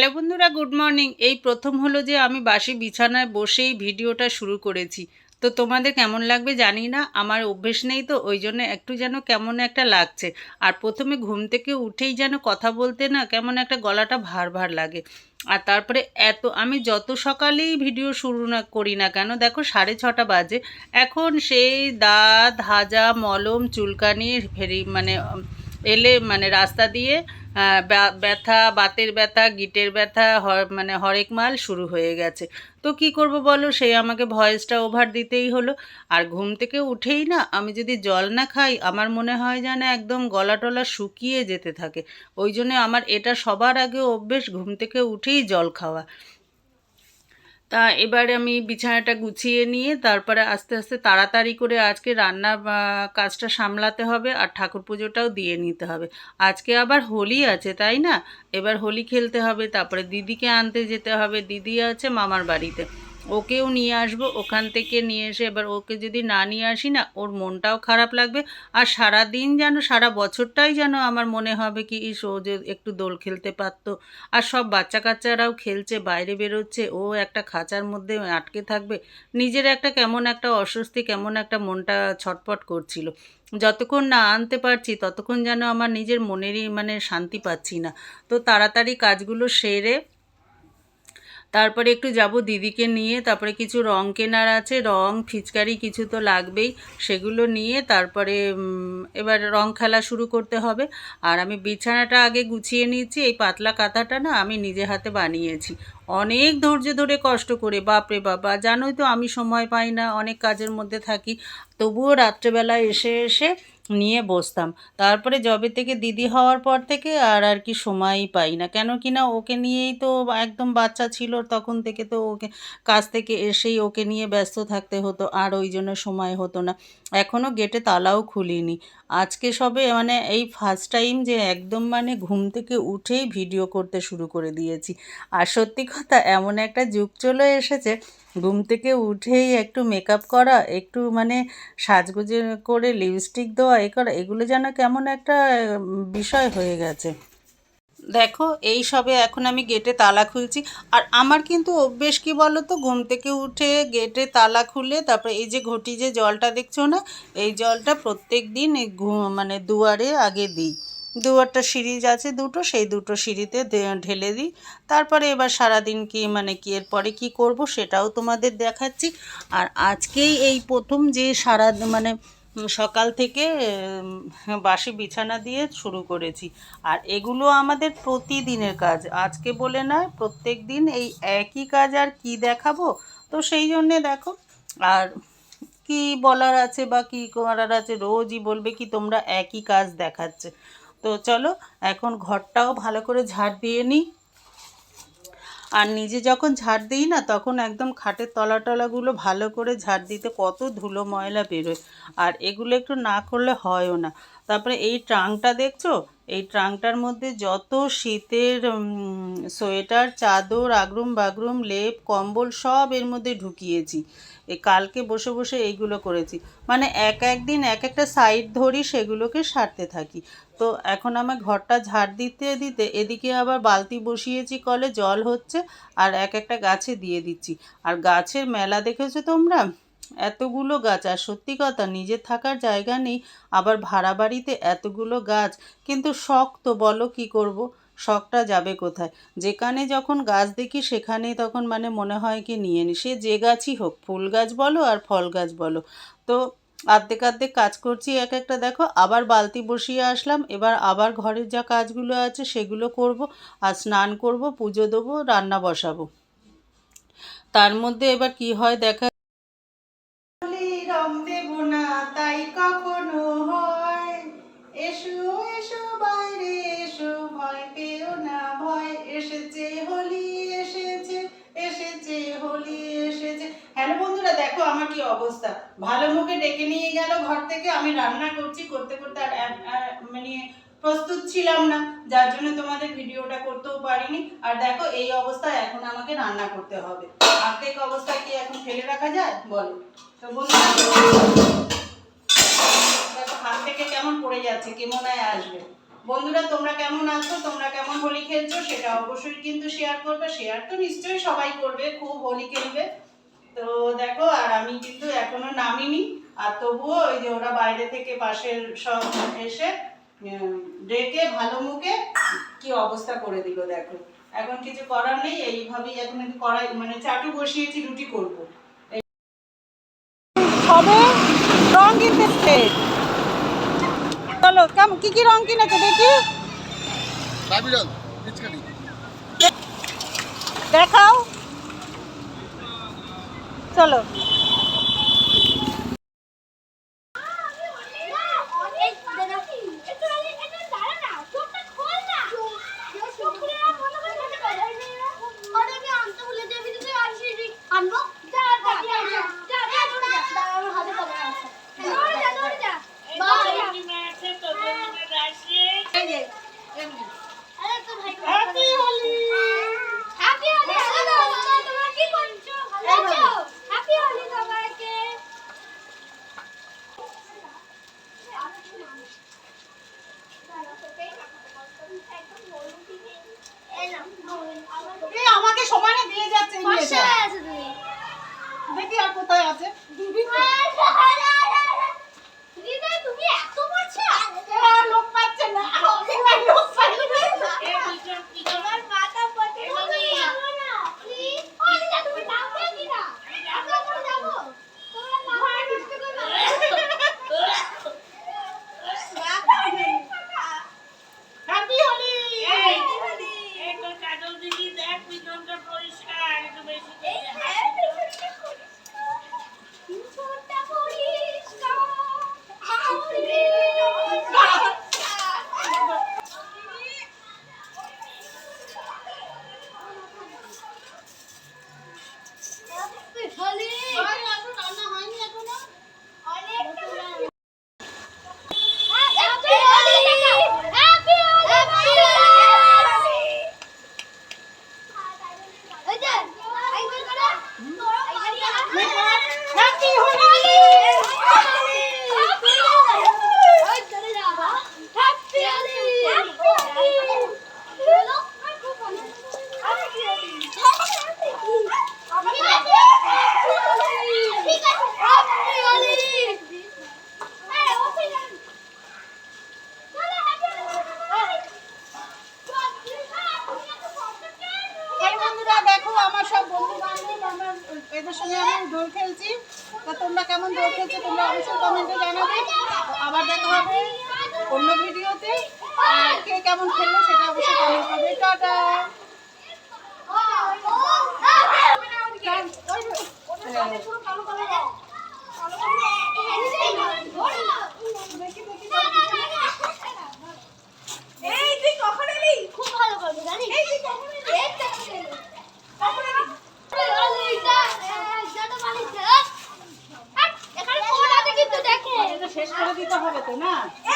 Hello বন্ধুরা, good morning. এই প্রথম হলো যে আমি বাসি বিছানায় বসেই ভিডিওটা শুরু করেছি। তো তোমাদের কেমন লাগবে জানি না, আমার অভ্যেস নেই তো, ওই জন্য একটু যেন কেমন একটা লাগছে। আর প্রথমে ঘুম থেকে উঠেই যেন কথা বলতে না কেমন একটা গলাটা ভার ভার লাগে। আর তারপরে এত, আমি যত সকালেই ভিডিও শুরু না করি না কেন, দেখো সাড়ে ছটা বাজে। এখন সেই দাঁত, হাজা, মলম, চুলকানি, ফেরি মানে এলে মানে রাস্তা দিয়ে ব্যথা, বাতের ব্যথা, গিটের ব্যথা মানে হরেক মাল শুরু হয়ে গেছে। তো কি করব বলো? সেই আমাকে ভয়েসটা ওভার দিতেই হলো। আর ঘুম থেকে উঠেই না আমি যদি জল না খাই, আমার মনে হয় যেন একদম গলা টলা শুকিয়ে যেতে থাকে। ওই জন্য আমার এটা সবার আগে অভ্যেস ঘুম থেকে উঠেই জল খাওয়া। তা এবারে আমি বিছানাটা গুছিয়ে নিয়ে তারপরে আস্তে আস্তে তাড়াতাড়ি করে আজকে রান্না কাজটা সামলাতে হবে আর ঠাকুর পুজোটাও দিয়ে নিতে হবে। আজকে আবার হোলি আছে, তাই না? এবার হোলি খেলতে হবে, তারপরে দিদিকে আনতে যেতে হবে, দিদি আছে মামার বাড়িতে। ওকেও নিয়ে আসব, ওখান থেকে নিয়ে এসে এবার ওকে যদি না নিয়ে আসি না, ওর মনটাও খারাপ লাগবে। আর সারা দিন যেন, সারা বছরটাই যেন আমার মনে হবে কি, ইস, ও যে একটু দোল খেলতে পারতো। আর সব বাচ্চা কাচ্চারাও খেলছে, বাইরে বেরোচ্ছে, ও একটা খাঁচার মধ্যে আটকে থাকবে। নিজের একটা কেমন একটা অস্বস্তি, কেমন একটা মনটা ছটপট করছিল। যতক্ষণ না আনতে পারছি, ততক্ষণ যেন আমার নিজের মনেরই মানে শান্তি পাচ্ছি না। তো তাড়াতাড়ি কাজগুলো সেরে তারপরে একটু যাব দিদিকে নিয়ে, তারপরে কিছু রং কেনার আছে, রং, ফিচকারি কিছু তো লাগবেই, সেগুলো নিয়ে তারপরে এবার রং খেলা শুরু করতে হবে। আর আমি বিছানাটা আগে গুছিয়ে নিয়েছি, এই পাতলা কাঁথাটা না আমি নিজে হাতে বানিয়েছি। অনেক ধৈর্য ধরে কষ্ট করে, বাপরে বাবা জানোই তো আমি সময় পাই না, অনেক কাজের মধ্যে থাকি। তবুও রাত্রেবেলা এসে এসে নিয়ে বসতাম। তারপরে জবে থেকে দিদি হওয়ার পর থেকে আর আর কি সময়ই পাই না। কেন কি না ওকে নিয়েই তো একদম বাচ্চা ছিল, তখন থেকে তো ওকে কাজ থেকে এসেই ওকে নিয়ে ব্যস্ত থাকতে হতো, আর ওই জন্য সময় হতো না। এখনও গেটে তালাও খুলিনি। আজকে সবে মানে এই ফার্স্ট টাইম যে একদম মানে ঘুম থেকে উঠেই ভিডিও করতে শুরু করে দিয়েছি। আর সত্যি কথা, এমন একটা যুগ চলে এসেছে ঘুম থেকে উঠেই একটু মেকআপ করা, একটু মানে সাজগোজে করে লিপস্টিক দেওয়া, এ করা, এগুলো যেন কেমন একটা বিষয় হয়ে গেছে। দেখো, এই সবে এখন আমি গেটে তালা খুলছি। আর আমার কিন্তু অভ্যেস কী বলো তো ঘুম থেকে উঠে গেটে তালা খুলে তারপরে এই যে ঘটি যে জলটা দেখছ না? এই জলটা প্রত্যেক দিন মানে দুয়ারে আগে দিই। দুয়ারটা সিঁড়ি আছে, দুটো, সেই দুটো সিঁড়িতে ঢেলে দিই। তারপরে এবার সারাদিন কি মানে কি এরপরে কি করব সেটাও তোমাদের দেখাচ্ছি। আর আজকেই এই প্রথম যে সারা মানে সকাল থেকে বাসি বিছানা দিয়ে শুরু করেছি। আর এগুলো আমাদের প্রতিদিনের কাজ। আজকে বলে নয়, প্রত্যেক দিন এই একই কাজ আর কি দেখাবো? তো সেই জন্যে দেখো, আর কি বলার আছে বা কি করার আছে, রোজই বলবে কি তোমরা একই কাজ দেখাচ্ছে। তো চলো, এখন ঘরটাও ভালো করে ঝাড় দিয়ে নিই। আর নিজে যখন ঝাড় দিই না, তখন একদম খাটের তলা টলাগুলো ভালো করে ঝাড় দিতে কত ধুলো ময়লা বেরোয়। আর এগুলো একটু না করলে হয়ও না। তারপরে এই ট্রাঙ্কটা দেখছ? এই ট্রাঙ্কটার মধ্যে যত শীতের সোয়েটার, চাদর, আগরুম বাগরুম, লেপ, কম্বল সব এর মধ্যে ঢুকিয়েছি। এই কালকে বসে বসে এইগুলো করেছি। মানে এক এক দিন এক একটা সাইড ধরি সেগুলোকে সারতে থাকি। তো এখন আমার ঘরটা ঝাড় দিতে দিতে এদিকে আবার বালতি বসিয়েছি, কলে জল হচ্ছে, আর এক একটা গাছে দিয়ে দিচ্ছি। আর গাছের মেলা দেখেছ তোমরা? এতগুলো গাছ, আর সত্যি কথা নিজের থাকার জায়গা নেই, আবার ভাড়া বাড়িতে এতগুলো গাছ। কিন্তু শখ তো বলো কি করব? শখটা যাবে কোথায়? যেখানে যখন গাছ দেখি সেখানেই তখন মানে মনে হয় কি নিয়ে নি। সে যে গাছই হোক, ফুল গাছ বলো আর ফল গাছ বলো। তো আর্ধেক আর্ধেক কাজ করছি এক একটা, দেখো, আবার বালতি বসিয়ে আসলাম, এবার আবার ঘরের যা কাজগুলো আছে সেগুলো করব, আর স্নান করব, পুজো দেবো, রান্না বসাবো। তার মধ্যে এবার কি হয় দেখা কি অবস্থা? ভালো মুখে ডেকে নিয়ে গেল ঘর থেকে, আমি রান্না করছি, করতে করতে আর মানে প্রস্তুত ছিলাম না, যার জন্য তোমাদের ভিডিওটা করতেও পারিনি। আর দেখো, এই অবস্থায় এখন আমাকে রান্না করতে হবে। আর্ধেক অবস্থা কি এখন ফেলে রাখা যায়? বলো। তো দেখো, হাত থেকে কেমন পড়ে যাচ্ছে আসবে? বন্ধুরা, তোমরা কেমন আছো? তোমরা কেমন হোলি খেলছো? সেটা অবশ্যই কিন্তু শেয়ার করবে। শেয়ার তো নিশ্চয়ই সবাই করবে, খুব হোলি খেলবে। তো দেখো আর আমি কিন্তু এখনও নামিনি। আর তবুও ওই যে ওরা বাইরে থেকে পাশের সব এসে ডেকে ভালো মুখে কি অবস্থা করে দিল দেখো। এখন কিছু করার নেই এইভাবেই এখন আমি করাই মানে চাটু বসিয়েছি রুটি করব। সবে রং কিনতেছে চলো কেমন কি কি রং কিনেছে দেখি দেখাও। চলো। দেখি আর কোথায় আছে? তুমি এত লোক পাচ্ছে না। এদের সঙ্গে আমি দোল খেলছি। তা তোমরা কেমন দোল খেলছো তোমরা অবশ্যই কমেন্টে জানাবে। আবার দেখা হবে অন্য ভিডিওতে। কে কেমন খেললো সেটা অবশ্যই কমেন্ট করবে। টাটা! 그 러.